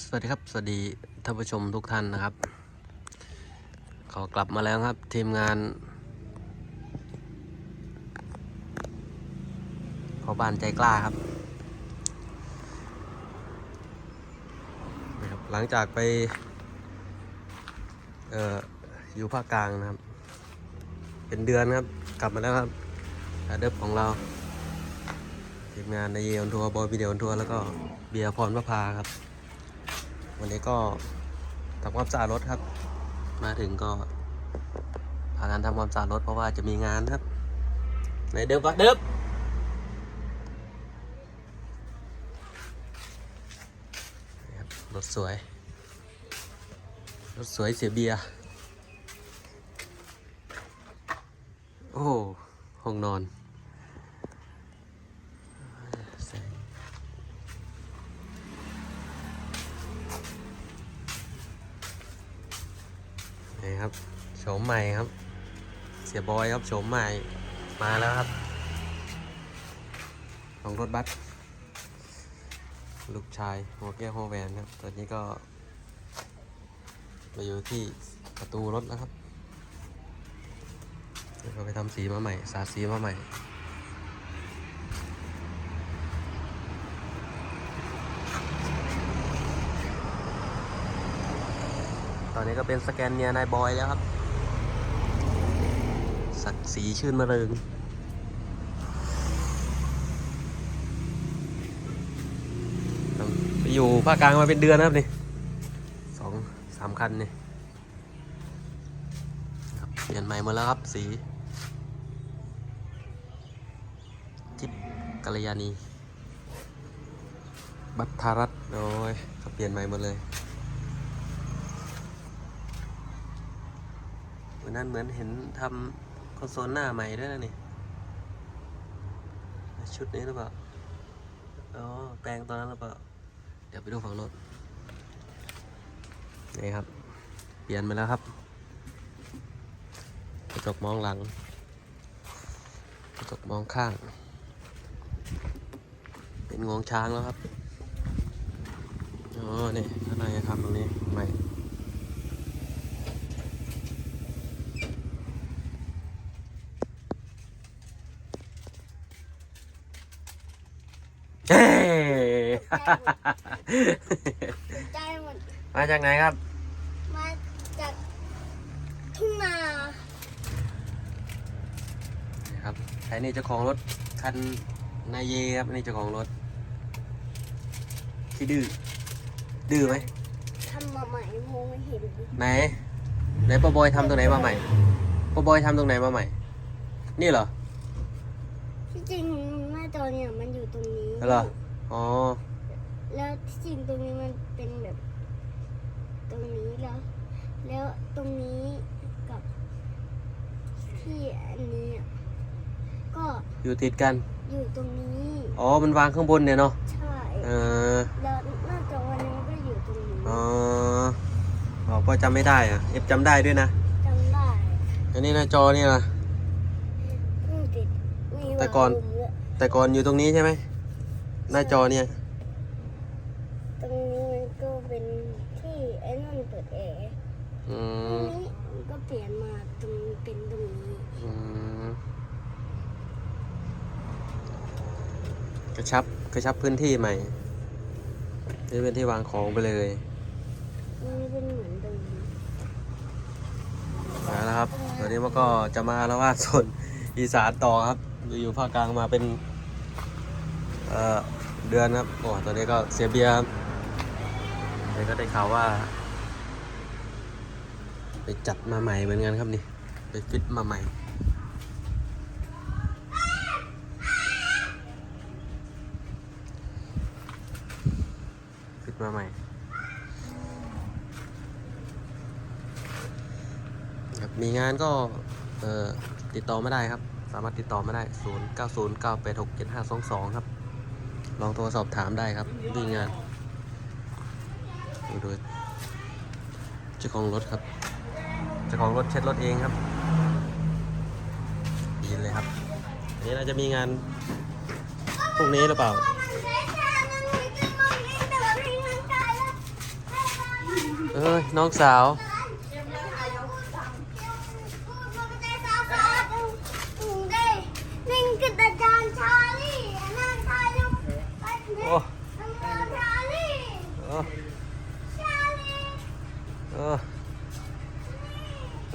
สวัสดีครับ สวัสดีท่านผู้ชมทุกท่านนะครับขอกลับมาแล้วครับ ทีมงานขอบ้านใจกล้าครับนะครับ หลังจากไปเอ่ออยู่ภาคกลางนะครับ เป็นเดือนครับ กลับมาแล้วครับอาเดิฟของเราทีมงานในเยอนทัวร์บอยวิดีโอทัวร์แล้วก็เบียร์พรประภาครับ วันนี้ก็ทำความสะอาดรถครับ มาถึงก็พากันทำความสะอาดรถเพราะว่าจะมีงานครับไหนเดิบวะเดิบนี่ครับรถสวย รถสวยเสียเบียร์โอ้ห้องนอน นี่ครับโฉมใหม่ครับ เสียบอยครับโฉมใหม่มาแล้วครับ ของรถบัสลูกชายหัวแก้วหัวแหวนครับตอนนี้ก็มาอยู่ที่ประตูรถแล้วครับเดี๋ยวไปทำสีมาใหม่สาสีมาใหม่ ตอนนี้ก็เป็นสแกนเนียนายบอยแล้วครับ สักสีชื่นมะเริงไปอยู่ภาคกลางมาเป็นเดือนนะครับนี่สองสามคันนี่เปลี่ยนใหม่หมาแล้วครับสีทิพย์กัลยาณี บัตทารัตโอ้ยเขาเปลี่ยนใหม่หมดเลย นั้นเหมือนเห็นทำคอนโซลหน้าใหม่ด้วยนะนี่ ชุดนี้หรือเปล่า อ๋อ แปลงตอนนั้นหรือเปล่า เดี๋ยวไปดูฝั่งรถ นี่ครับ เปลี่ยนไปแล้วครับ กระจกมองหลัง กระจกมองข้าง เป็นงวงช้างแล้วครับ อ๋อ นี่ข้างในทำตรงนี้ใหม่ เฮ้ ใจหมดมาจากไหนครับ มาจากทุ่งนาครับใครนี่เจ้าของรถคันนายเยครับนี่เจ้าของรถที่ดื้อดื้อไหมทำมาใหม่มองไม่เห็นไหนไหนป้าบอยทำตรงไหนมาใหม่ป้าบอยทำตรงไหนมาใหม่ นี่เหรอที่จริงหน้าจอเนี่ยมันอยู่ตรงนี้เหรออ๋อ แล้วที่จริงตรงนี้มันเป็นแบบ ตรงนี้แล้ว แล้วตรงนี้กับที่อันนี้อะก็อยู่ติดกัน อยู่ตรงนี้ อ๋อ มันวางข้างบนเนี่ยเนาะใช่ เออแล้วหน้าจอวันนี้มันก็อยู่ตรงนี้อ๋ออ๋อพ่อจำไม่ได้อะเอฟจำได้ด้วยนะ จำได้อันนี้หน้าจอนี่ล่ะเพิ่งติดมีแต่ก่อน วาล์วด้วย แต่ก่อนอยู่ตรงนี้ใช่ไหม หน้าจอเนี่ย ตรงนี้มันก็เป็นที่ไอ้นั่นเปิดแอร์ อืตรงมนี้มันก็เปลี่ยนมาตรงเป็นตรงนี้อืมกระชับกระชับพื้นที่ใหม่นี่เป็นที่วางของไปเลยมันเป็นเหมือนตรงนี้มาแล้วครับตอนนี้มันก็จะมาแล้วว่าส่วนอีสานต่อครับ อยู่ภาคกลางมาเป็นเอ่อเดือนครับโอ้ตอนนี้ก็เสียเบียร์ครับนี่ก็ได้ข่าวว่า ไปจัดมาใหม่เหมือนกันครับนี่ไปฟิตมาใหม่ฟิตมาใหม่ครับมีงานก็ติดต่อไม่ได้ครับ สามารถติดต่อไม่ได้ 0 9 0 9 8 6 7 5 2 2 ครับ ลองโทรสอบถามได้ครับมีงานดูโดยเจ้าของรถครับ จ้าของรถเช็ดรถเองครับดีเลยครับอันนี้น่าจะมีงานพรุ่งนี้หรือเปล่ามันเล็กแค่นั้นไม่กินมันนี่แต่ว่าพี่มันตายแล้วน้องสาวนิ่งกับอาจารย์ชาลีนั่งถ่ายรูปไปเด็โอ้กชาลีโอ้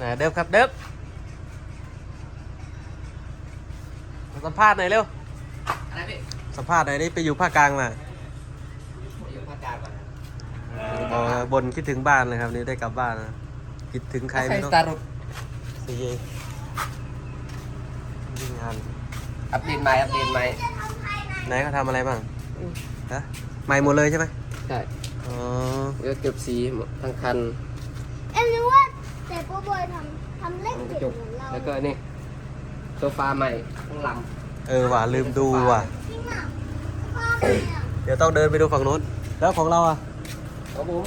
ชาลีโอ้ไหนเดิฟครับเดิฟมาสัมภาษณ์หน่อยเร็ว อะไรพี่สัมภาษณ์หน่อยนี่ไปอยู่ภาคกลางมาอยู่ภาคกลางก่อนนะบอกว่าบนคิดถึงบ้านเลยครับนี่ได้กลับบ้านนะคิดถึงใครไม่รู้สตาร์ทซีเยนี่งานอัปเดตใหม่อัปเดตใหม่จะทำภายในไหนเขาทำอะไรบ้างฮะใหม่หมดเลยใช่ไหมใช่อ๋อก็เก็บสีหมดทั้งคัน เอ็มรู้ว่าแต่โปบอยทำทำเล่นทั้งกเก่ระงจกเหมือนเราแล้วก็นี่โซฟาใหม่ทั้งลเออว่ะลืมดูว่ะ จริงอะพ่อเนี่ยเดี๋ยวต้องเดินไปดูฝั่งนู้น แล้วของเราอะำของผม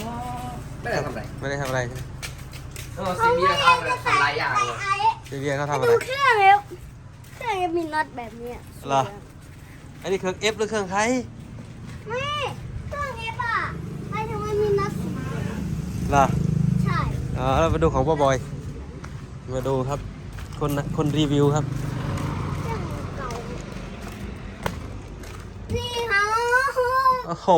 ไม่ได้ทำอะไรไม่ได้ทำอะไรใช่ไหมเออซีบีทำอะไรทำหลายอย่างเลยไอ้พี่เบียร์เขาไปทำอะไร ดูเครื่องเร็วเครื่องจะมีน็อตแบบเนี้ยเหรอ อันนี้เครื่อง F หรือเครื่องใครไม่เครื่องเอฟอะไปถึงมันมีน็อตสีเหลืองเหรอใช่ อ๋อเรามาดูของพ่อบอย มาดูครับ คนคนรีวิวครับเครื่องเก่านี่ค่ะโอ้โห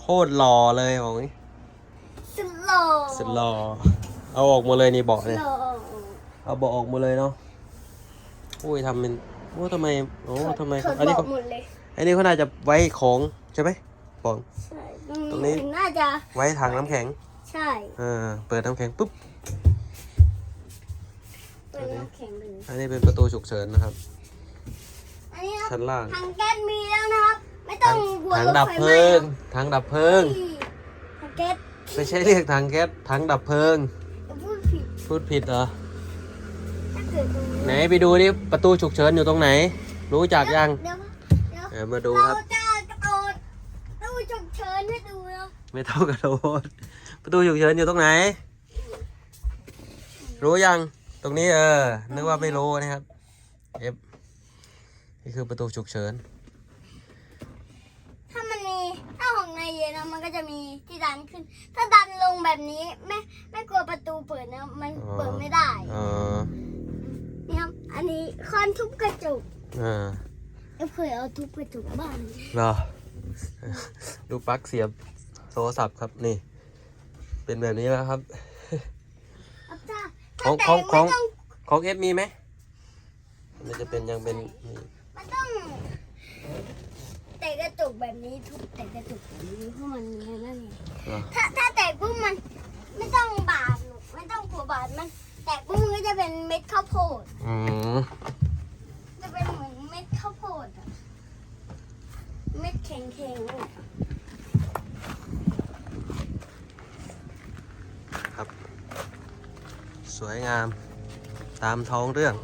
โคตรหล่อเลยบอกงี้สโลว์สุดหล่อเอาออกหมดเลยนี่เบาะสเนี่ยโลว์เอาเบาะออกหมดเลยเนาะอุ้ยทำเป็นโอ้ทำไมโอ้ทำไมถอดอันนี้เบาะเขาหมดเลยอันนี้เขาน่าจะไว้ของใช่ไหมของ ใช่ตรงนี้ถึงน่าจะไว้ถังน้ำแข็ง ใช่เออเปิดน้ำแข็งปุ๊บ เป็นน้ำแข็งเลยอันนี้เป็นประตูฉุกเฉินนะครับ อันนี้ครับชั้นล่าง ถังแก๊สมีแล้วนะครับ ไม่ต้อถังงกลัวถังรถดับไฟเพไหม้ลิงหรอกถังดับเพลิง ถังแก๊สไม่ใช่เรียกถังแก๊ส ถังดับเพลิง อย่าพูดผิดพูดผิดเหรอ ถ้าเกิดตรงนี้ไหนไปดูดิประตูฉุกเฉินอยู่ตรงไหน รู้จักยังเดี๋ยวเดี๋ยว เออมาดูเราครับ จะกระโดดตู้ฉุกเฉินให้ดูนะไม่เท่ากระโดด ประตูฉุกเฉินอยู่ตรงไหน รู้ยังตรงนี้เออ นึกว่าไม่รู้นะครับ F นี่คือประตูฉุกเฉิน ถ้ามันมีถ้าของในเย็นนะมันก็จะมีที่ดันขึ้น ถ้าดันลงแบบนี้ไม่ไม่กลัวประตูเปิดนะมันอ๋อ เปิดไม่ได้เออนี่ครับอันนี้คอนทุบกระจกเออเอฟเคยเอาทุบกระจกบ้านเหรอ ดูปลั๊กเสียบโทรศัพท์ครับนี่ เป็นแบบนี้แล้วครับครับจ้าของแต่ของของไม่ต้องของเอฟมีไหมมันจะเป็นยังเป็นนี่มันต้องแต่กระจกแบบนี้ทุบแต่กระจกแบบนี้เพราะมันมีนั่นไงเหรอถ้าถ้าแตกปุ๊บมันไม่ต้องบาดหรอกไม่ต้องกลัวบาดมันแตกปุ๊บมันก็จะเป็นเม็ดข้าวโพดอืมจะเป็นเหมือนเม็ดข้าวโพดอะเม็ดแข็งๆอะ ครับ สวยงามตามท้องเรื่อง